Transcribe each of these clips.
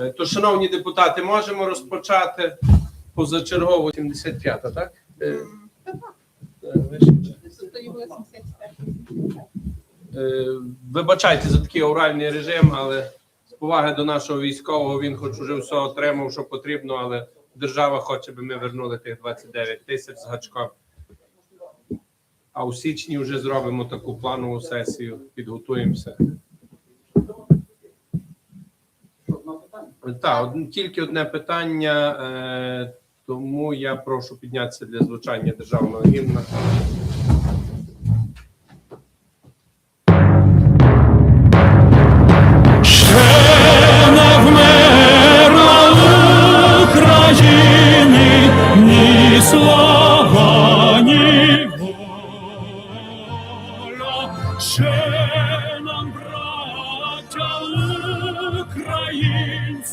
Е, То, шановні депутати, можемо розпочати позачергово 75-та, так? Е, е, Вибачайте за такий оральний режим, але з поваги до нашого військового він хоч уже все отримав, що потрібно, але держава хоче, би ми вернули тих 29 тисяч з гачком. А у січні вже зробимо таку планову сесію, підготуємося. Так, тільки одне питання, е, тому я прошу піднятися для звучання державного гімна. Слава, ні воля.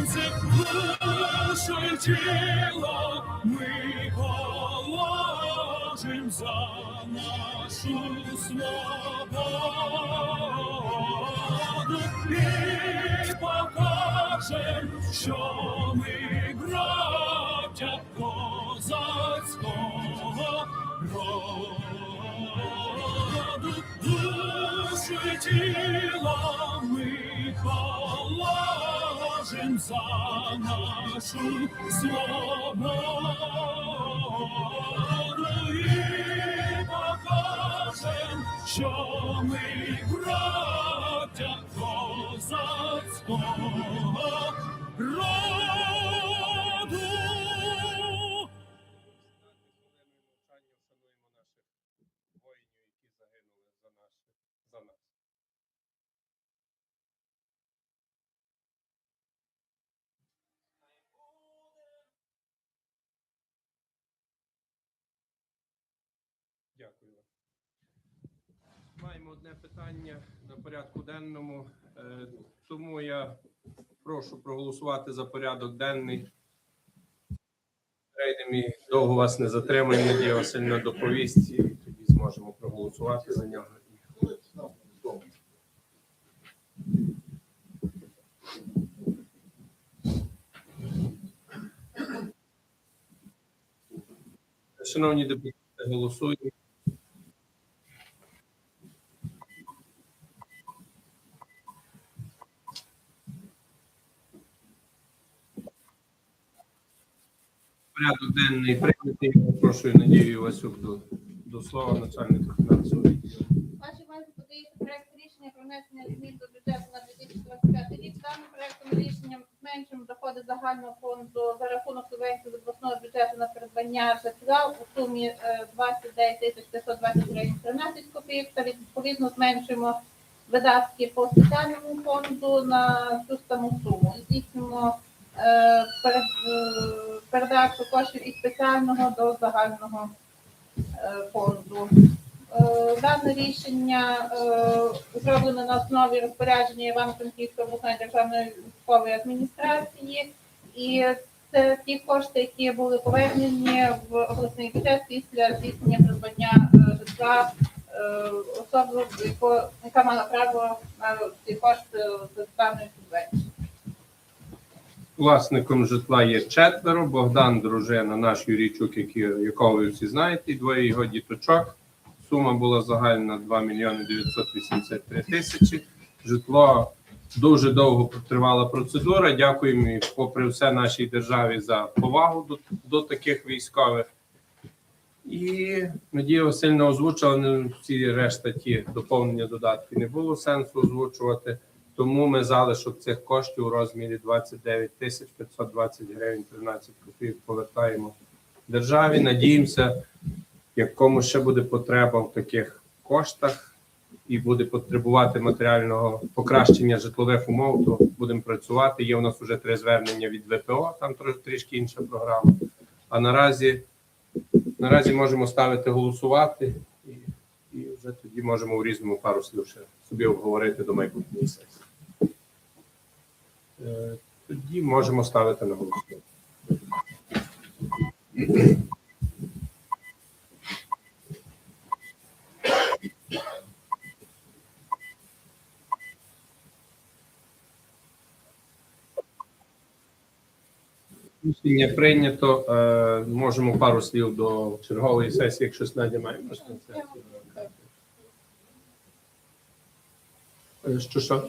душу й тіло ми положим за нашу свободу і покажем, що ми браття козацького роду. Душу ми положим за нашу свободу і покажем, що ми браття козацького одне питання на порядку денному, е, тому я прошу проголосувати за порядок денний. Довго вас не затримаємо, Надія Васильівна доповість, і тоді зможемо проголосувати за нього. Шановні депутати, голосуємо. Порядок денний прийнятий. Я Надію Івасюк до, до слова начальника фінансового відділу. Вашій увазі подається проект рішення про внесення змін до бюджету на 2025 рік. Даним проектом рішенням зменшимо доходи загального фонду за рахунок субвенції з обласного бюджету на придбання житла у сумі е, 29 тисяч 520 гривень 13 копійок та відповідно зменшуємо видатки по спеціальному фонду на цю саму суму. Здійснюємо е, перед- е, передачу коштів із спеціального до загального е, фонду. Е, Дане рішення е, зроблено на основі розпорядження Івано-Франківської обласної державної військової адміністрації, і це ті кошти, які були повернені в обласний бюджет після здійснення придбання житла особи, яка мала право на ці кошти з даної субвенції. Власником житла є четверо. Богдан, дружина, наш Юрійчук, якого ви всі знаєте, і двоє його діточок. Сума була загальна 2 мільйони 983 тисячі. Житло дуже довго тривала процедура. Дякуємо і попри все нашій державі за повагу до, до таких військових. І Надія Васильівна озвучила всі решта ті доповнення додатки. Не було сенсу озвучувати. Тому ми залишок цих коштів у розмірі 29 тисяч 520 гривень 13 копійок повертаємо державі. Надіємося, як комусь ще буде потреба в таких коштах, і буде потребувати матеріального покращення житлових умов, то будемо працювати. Є у нас вже три звернення від ВПО, там трішки інша програма. А наразі, наразі можемо ставити голосувати, і, і вже тоді можемо у різному пару ще собі обговорити до майбутньої сесії. Тоді можемо ставити на голосування. Рішення прийнято. Е, можемо пару слів до чергової сесії, якщо Надя має можливість. Е, Що що?